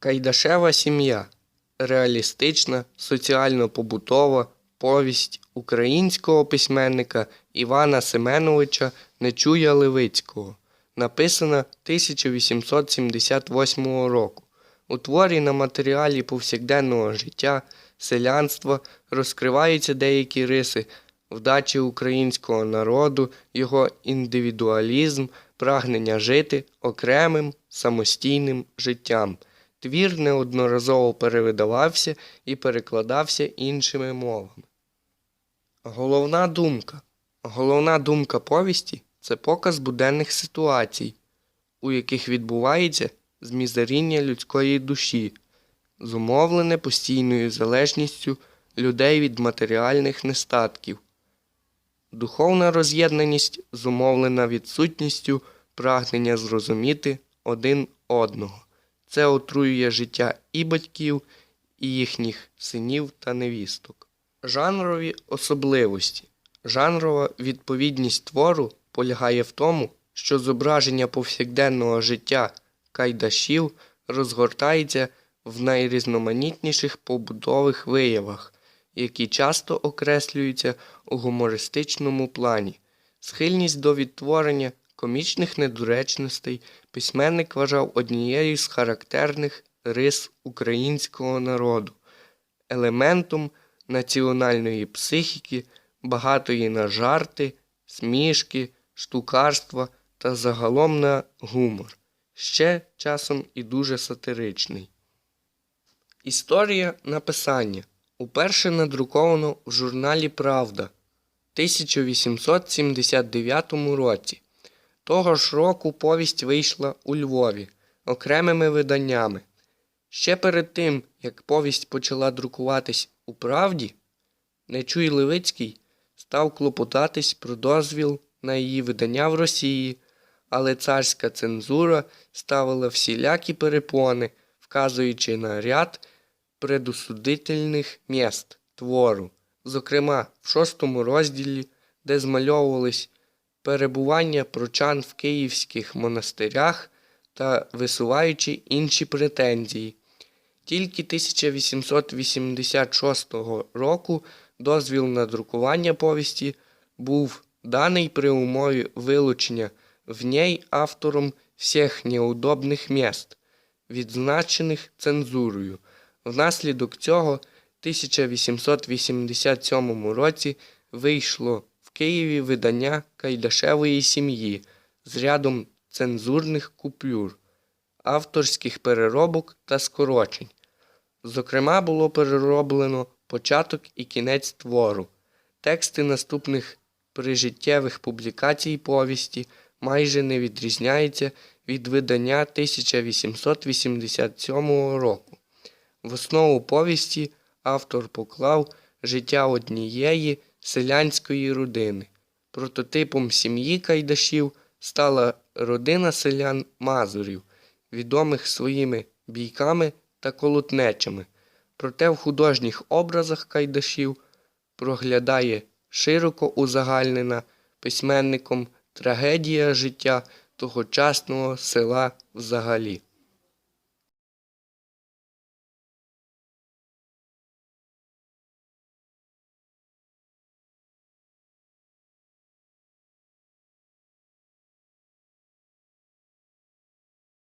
Кайдашева сім'я реалістична, соціально-побутова повість українського письменника Івана Семеновича Нечуя Левицького, написана 1878 року. У творі на матеріалі повсякденного життя, селянства розкриваються деякі риси вдачі українського народу, його індивідуалізм, прагнення жити окремим самостійним життям. Твір неодноразово перевидавався і перекладався іншими мовами. Головна думка. Головна думка повісті це показ буденних ситуацій, у яких відбувається змізеріння людської душі, зумовлене постійною залежністю людей від матеріальних нестатків. Духовна роз'єднаність зумовлена відсутністю прагнення зрозуміти один одного. Це отруює життя і батьків, і їхніх синів та невісток. Жанрові особливості. Жанрова відповідність твору полягає в тому, що зображення повсякденного життя кайдашів розгортається в найрізноманітніших побудових виявах, які часто окреслюються у гумористичному плані. Схильність до відтворення комічних недоречностей письменник вважав однією з характерних рис українського народу, елементом національної психіки, багатої на жарти, смішки, штукарства та загалом на гумор, ще часом і дуже сатиричний. Історія написання уперше надруковано в журналі Правда 1879 році. Того ж року повість вийшла у Львові окремими виданнями. Ще перед тим, як повість почала друкуватись у правді, Нечуй Левицький став клопотатись про дозвіл на її видання в Росії, але царська цензура ставила всілякі перепони, вказуючи на ряд предусудительних міст твору, зокрема в шостому розділі, де змальовувались перебування прочан в київських монастирях та висуваючи інші претензії. Тільки 1886 року дозвіл на друкування повісті був даний при умові вилучення в ній автором всіх неудобних міст, відзначених цензурою. Внаслідок цього в 1887 році вийшло Києві видання Кайдашевої сім'ї з рядом цензурних купюр, авторських переробок та скорочень. Зокрема, було перероблено початок і кінець твору. Тексти наступних прижиттєвих публікацій повісті майже не відрізняються від видання 1887 року. В основу повісті автор поклав життя однієї селянської родини. Прототипом сім'ї Кайдашів стала родина селян Мазурів, відомих своїми бійками та колотнечами. Проте в художніх образах Кайдашів проглядає широко узагальнена письменником трагедія життя тогочасного села взагалі.